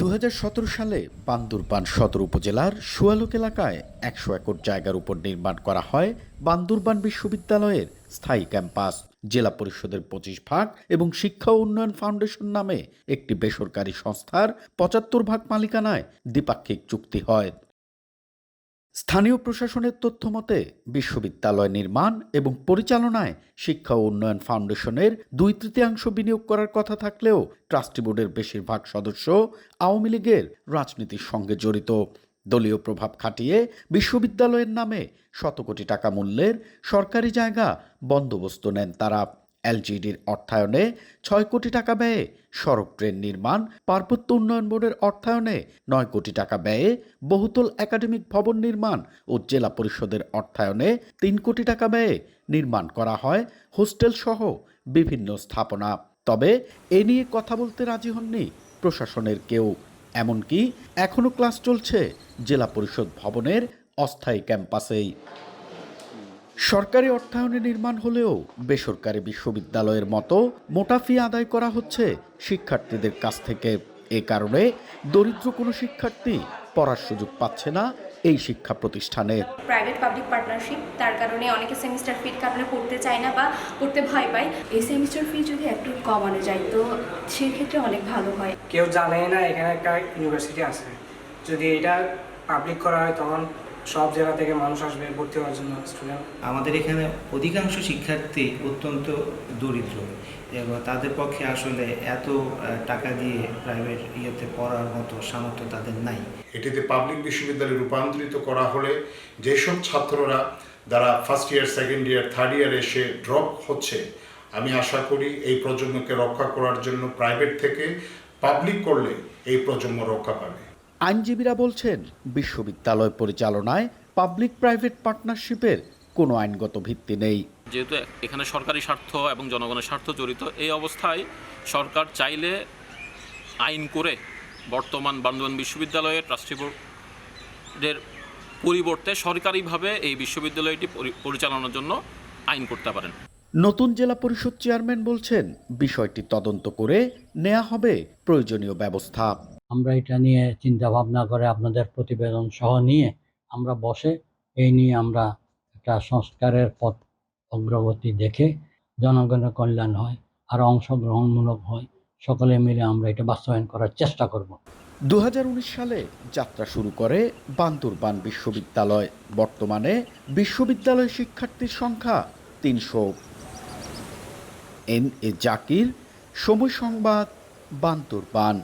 দু হাজার সতেরো সালে বান্দুরবান সদর উপজেলার সুয়ালুক এলাকায় একশো একর জায়গার উপর নির্মাণ করা হয় বান্দুরবান বিশ্ববিদ্যালয়ের স্থায়ী ক্যাম্পাস, জেলা পরিষদের পঁচিশ ভাগ এবং শিক্ষা উন্নয়ন ফাউন্ডেশন নামে একটি বেসরকারি সংস্থার পঁচাত্তর ভাগ মালিকানায় দ্বিপাক্ষিক চুক্তি হয়। স্থানীয় প্রশাসনের তথ্য মতে, বিশ্ববিদ্যালয় নির্মাণ এবং পরিচালনায় শিক্ষা উন্নয়ন ফাউন্ডেশনের দুই তৃতীয়াংশ বিনিয়োগ করার কথা থাকলেও ট্রাস্টি বোর্ডের বেশিরভাগ সদস্য আওয়ামী লীগের রাজনীতির সঙ্গে জড়িত। দলীয় প্রভাব খাটিয়ে বিশ্ববিদ্যালয়ের নামে শত কোটি টাকা মূল্যের সরকারি জায়গা বন্দোবস্ত নেন তারা। এলজিডির অর্থায়নে ছয় কোটি টাকা ব্যয়ে সড়ক ট্রেন নির্মাণ, পার্বত্য উন্নয়ন বোর্ডের অর্থায়নে নয় কোটি টাকা ব্যয়ে বহুতল একাডেমিক ভবন নির্মাণ ও জেলা পরিষদের অর্থায়নে তিন কোটি টাকা ব্যয়ে নির্মাণ করা হয় হোস্টেল সহ বিভিন্ন স্থাপনা। তবে এ নিয়ে কথা বলতে রাজি হননি প্রশাসনের কেউ। এমনকি এখনও ক্লাস চলছে জেলা পরিষদ ভবনের অস্থায়ী ক্যাম্পাসেই। সরকারি অর্থায়নে নির্মাণ হলেও বেসরকারি বিশ্ববিদ্যালয়ের মতো মোটা ফি আদায় করা হচ্ছে শিক্ষার্থীদের কাছ থেকে। এ কারণে দরিদ্র কোনো শিক্ষার্থী পড়ার সুযোগ পাচ্ছে না এই শিক্ষা প্রতিষ্ঠানে প্রাইভেট পাবলিক পার্টনারশিপ তার কারণে অনেকে সেমিস্টার ফির কারণে পড়তে চায় না বা পড়তে ভয় পায়। এই সেমিস্টার ফি যদি একটু কমানো যায় তো সেক্ষেত্রে অনেক ভালো হয়। কেউ জানে না এখানে একটা ইউনিভার্সিটি আছে। যদি এটা পাবলিক করা হয় তখন সব জেলা থেকে মানুষ আসবে ভর্তি হওয়ার জন্য স্টুডেন্ট আমাদের এখানে অধিকাংশ শিক্ষার্থী অত্যন্ত দরিদ্র। এবং তাদের পক্ষে আসলে এত টাকা দিয়ে প্রাইভেট ইয়েতে পড়ার মতো সামর্থ্য তাদের নাই। এটিতে পাবলিক বিশ্ববিদ্যালয়ে রূপান্তরিত করা হলে যেসব ছাত্ররা যারা first year second year third year এসে ড্রপ হচ্ছে আমি আশা করি এই প্রজন্মকে রক্ষা করার জন্য প্রাইভেট থেকে পাবলিক করলে এই প্রজন্ম রক্ষা পাবে। আইনজীবীরা বলছেন বিশ্ববিদ্যালয় পরিচালনায় পাবলিক প্রাইভেট পার্টনারশিপের কোনো আইনগত ভিত্তি নেই। যেহেতু এখানে সরকারি স্বার্থ এবং জনগণের স্বার্থ জড়িত এই অবস্থায় সরকার চাইলে আইন করে বর্তমান বান্দোয়ান বিশ্ববিদ্যালয়ের ট্রাস্টি বোর্ডের পরিবর্তে সরকারিভাবে এই বিশ্ববিদ্যালয়টি পরি- পরিচালনার জন্য আইন করতে পারেন। নতুন জেলা পরিষদ চেয়ারম্যান বলছেন বিষয়টি তদন্ত করে নেওয়া হবে প্রয়োজনীয় ব্যবস্থা। আমরা এটা নিয়ে চিন্তা ভাবনা করে আপনাদের প্রতিবেদন সহ নিয়ে আমরা বসে এই নিয়ে আমরা একটা সংস্কারের পথ অগ্রগতি দেখে জনগণের কল্যাণ হয় আর অংশগ্রহণমূলক হয়। সকলে মিলে আমরা এটা বাস্তবায়ন করার চেষ্টা করব। দু হাজার উনিশ সালে যাত্রা শুরু করে বান্দুরবান বিশ্ববিদ্যালয়। বর্তমানে বিশ্ববিদ্যালয় শিক্ষার্থীর সংখ্যা তিনশো। এন এ জাকির, সময় সংবাদ, বান্দুরবান।